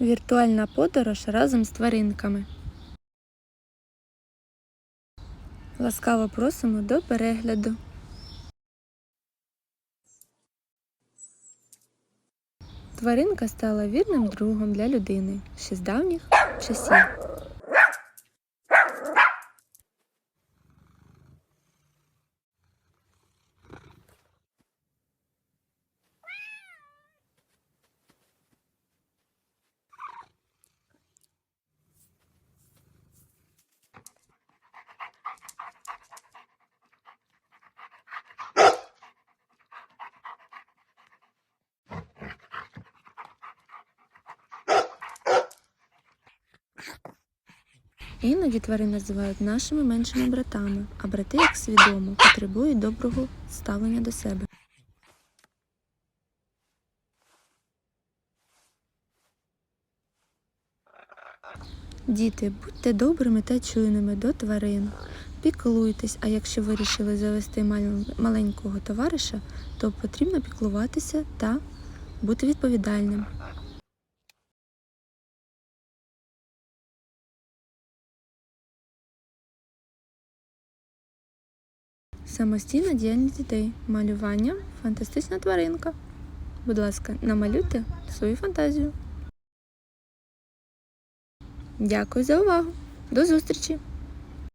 Віртуальна подорож разом з тваринками. Ласкаво просимо до перегляду. Тваринка стала вірним другом для людини ще з давніх часів. Іноді тварин називають нашими меншими братами, а брати, як свідомо, потребують доброго ставлення до себе. Діти, будьте добрими та чуйними до тварин. Піклуйтесь, а якщо вирішили завести маленького товариша, то потрібно піклуватися та бути відповідальним. Самостійна діяльність дітей. Малювання фантастична тваринка. Будь ласка, намалюйте свою фантазію. Дякую за увагу. До зустрічі!